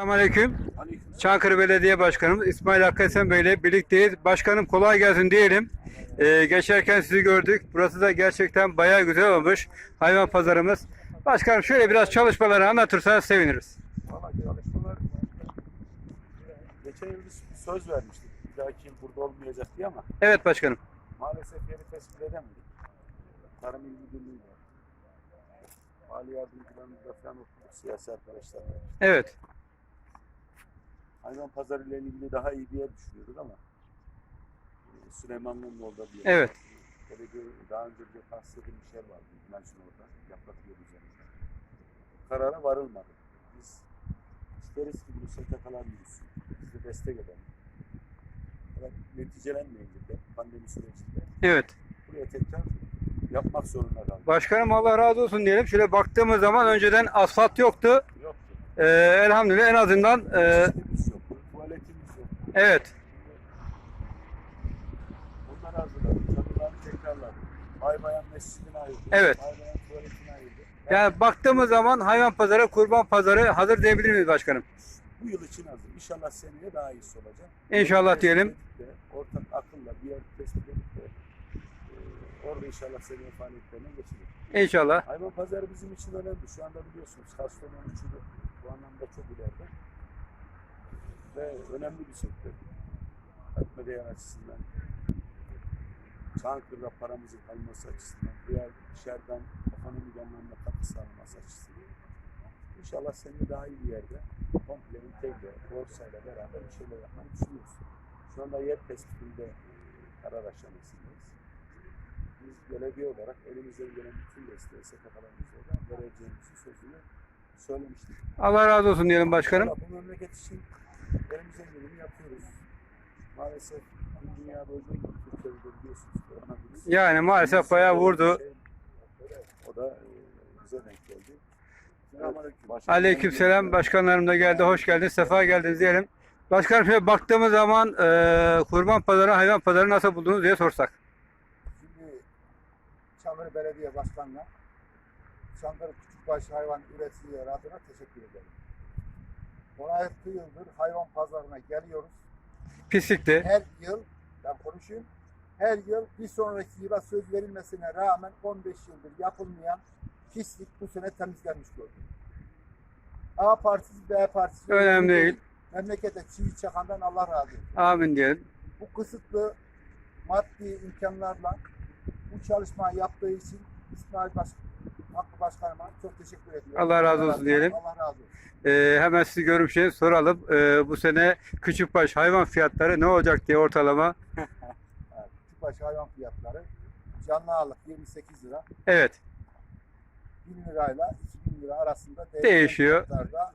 Selamünaleyküm. Aleyküm. Çankırı Belediye Başkanımız İsmail Hakkı Esen Bey ile birlikteyiz. Başkanım kolay gelsin diyelim. Ee, geçerken sizi gördük. Burası da gerçekten bayağı güzel olmuş. Hayvan pazarımız. Başkanım şöyle biraz çalışmaları anlatırsanız seviniriz. Valla çalışmalar geçen yıl biz söz vermiştik. Bir dahaki yıl burada olmayacak diye ama Evet başkanım. maalesef yeri tespit edemedik. Tarım İl Müdürlüğü var. Mali yardımcılarımızla falan oturduk siyasi arkadaşlarla. Evet. Hayvan pazarı ile ilgili daha iyi bir yer düşünüyoruz ama e, Süleymanlı'nın orada bir yer. Evet. Belediye daha önce bir tahsis edilmiş yer vardı. Dimension orada. Yaprak yolu üzerinde. Karara varılmadı. Biz isteriz ki bunu STK'lar yürüsün. Biz de destek edelim. Evet, neticelenmeyince de pandemi sürecinde Evet. buraya tekrar yapmak zorunda kaldık. Başkanım Allah razı olsun diyelim. Şöyle baktığımız zaman önceden asfalt yoktu. Yok. Ee, elhamdülillah en azından e, Yok. evet. Bunları hazırladık. Çadırları tekrarladık. Baybayan mescidini ayırdık. Evet. Baybayan tuvaletini ayırdık. Yani baktığımız zaman hayvan pazarı, kurban pazarı hazır diyebilir miyiz başkanım? bu yıl için hazır. İnşallah seneye daha iyisi olacak. İnşallah Tespit diyelim. de, Ortak akılla bir yer tespit edip de e, orada inşallah seneye faaliyetlerine geçilir. İnşallah. Hayvan pazarı bizim için önemli. Şu anda biliyorsunuz Kastamonu uçuru bu anlamda çok ileride. Ve önemli bir sektör. Katma değer açısından. Çankırı'da paramızın kalması açısından. Diğer dışarıdan ekonomik anlamda katkı sağlaması açısından. İnşallah seneye daha iyi bir yerde komple entegre, borsayla beraber bir şeyler yapmayı düşünüyoruz. Şu anda yer tespitinde karar aşamasındayız. Biz belediye olarak elimizden gelen bütün desteği STK'larımızla vereceğimizi sözünü söylemiştik. Allah razı olsun diyelim başkanım. Valla Bu memleket için elimizden geleni yapıyoruz. Maalesef olduğu gibi Türkiye'de de biliyorsunuz koronavirüs. Yani maalesef bayağı vurdu. O da e, bize denk geldi. Selamünaleyküm. Aleykümselam başkanlarım da geldi. Hoş geldiniz. Sefa geldiniz diyelim. Başkanım şöyle baktığımız zaman e, kurban pazarı, hayvan pazarı nasıl buldunuz diye sorsak. Şimdi Çankırı Belediye Başkanı'na Çankırı Küçükbaş Hayvan Üreticileri adına teşekkür ederim. 16 yıldır hayvan pazarına geliyoruz. Pislikti. Her yıl, ben konuşayım, her yıl bir sonraki yıla söz verilmesine rağmen 15 yıldır yapılmayan pislik bu sene temizlenmiş gördüm. A partisi, B partisi. Önemli değil. Memlekete çivi çakandan Allah razı olsun. Amin diyelim. bu kısıtlı maddi imkanlarla bu çalışmayı yaptığı için İsmail Baş Hakkı Başkanıma çok teşekkür ediyorum. Allah razı olsun diyelim. Allah razı olsun. E, hemen sizi görmüşseniz soralım. E, bu sene küçükbaş hayvan fiyatları ne olacak diye ortalama. Evet, Küçükbaş hayvan fiyatları canlı ağırlık 28 lira, Evet. 1000 lirayla 2000 lira arasında Değişiyor. fiyatlarda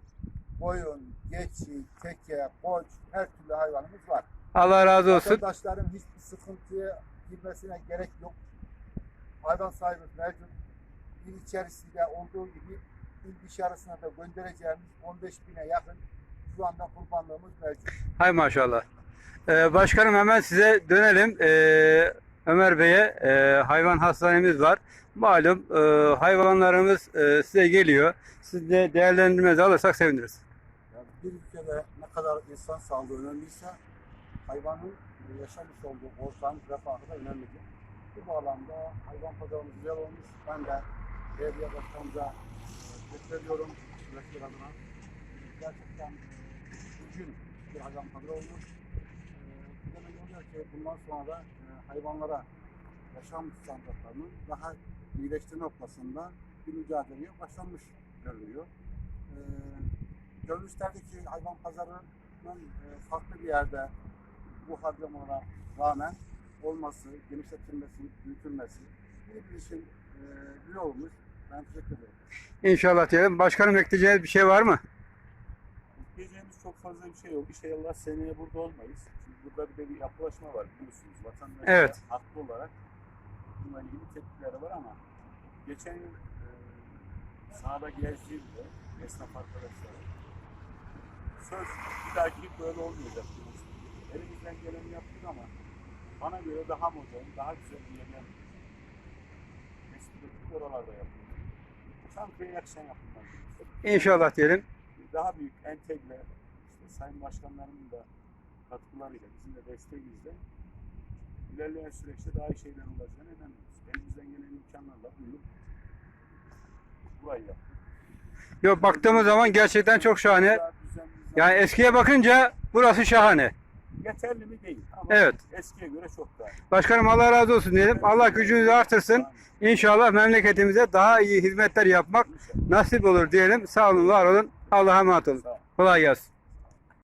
Koyun, geçi, teke, koç her türlü hayvanımız var. Allah razı olsun. Vatandaşların hiçbir sıkıntıya girmesine gerek yok. Hayvan sahibi mevcut. İl içerisinde olduğu gibi il dışarısına da göndereceğimiz 15 bine yakın şu anda kurbanlığımız mevcut. Hay maşallah. E, başkanım hemen size dönelim. E, Ömer Bey'e e, hayvan hastanemiz var. Malum e, hayvanlarımız e, size geliyor. Siz de değerlendirmenizi alırsak seviniriz. Yani bir ülkede ne kadar insan sağlığı önemliyse hayvanın yaşamış olduğu ortamın refahı da önemlidir. Bu bağlamda hayvan pazarımız güzel olmuş. Ben de belediye başkanımıza teşekkür ediyorum. Rektör adına. Gerçekten düzgün bir hayvan pazarı olmuş. Ee, Demek oluyor ki bundan sonra da e, hayvanlara yaşam standartlarını daha iyileştirme noktasında bir mücadeleye başlanmış görünüyor. Ee, ki hayvan pazarının e, farklı bir yerde bu harcamalara rağmen olması, genişletilmesi, büyütülmesi bir için e, güzel olmuş. Ben teşekkür ederim. İnşallah diyelim. Başkanım ekleyeceğiniz bir şey var mı? Diyeceğimiz çok fazla bir şey yok. İnşallah seneye burada olmayız. Çünkü burada bir de bir yapılaşma var biliyorsunuz. Vatandaşlar Evet. haklı olarak bununla ilgili tepkileri var ama geçen yıl e, sahada gezdiğimde esnaf arkadaşlar söz bir dahaki böyle olmayacak. Elimizden geleni yaptık ama bana göre daha modern, daha güzel bir yerden tespit ettik oralarda yapılıyor. Çankırı'ya yakışan yapımlar. İnşallah diyelim. daha büyük entegre işte Sayın Başkanlarımın da katkılarıyla, bizim de desteğimizle ilerleyen süreçte daha iyi şeyler olacağına inanıyoruz. Elimizden gelen imkanlarla buyurup burayı yaptık. Yok baktığımız zaman gerçekten çok şahane. Yani eskiye bakınca burası şahane. yeterli mi değil ama Evet. eskiye göre çok daha. Başkanım Allah razı olsun diyelim. Allah gücünüzü artırsın. İnşallah memleketimize daha iyi hizmetler yapmak nasip olur diyelim. Sağ olun, var olun. Allah'a emanet olun. Kolay gelsin.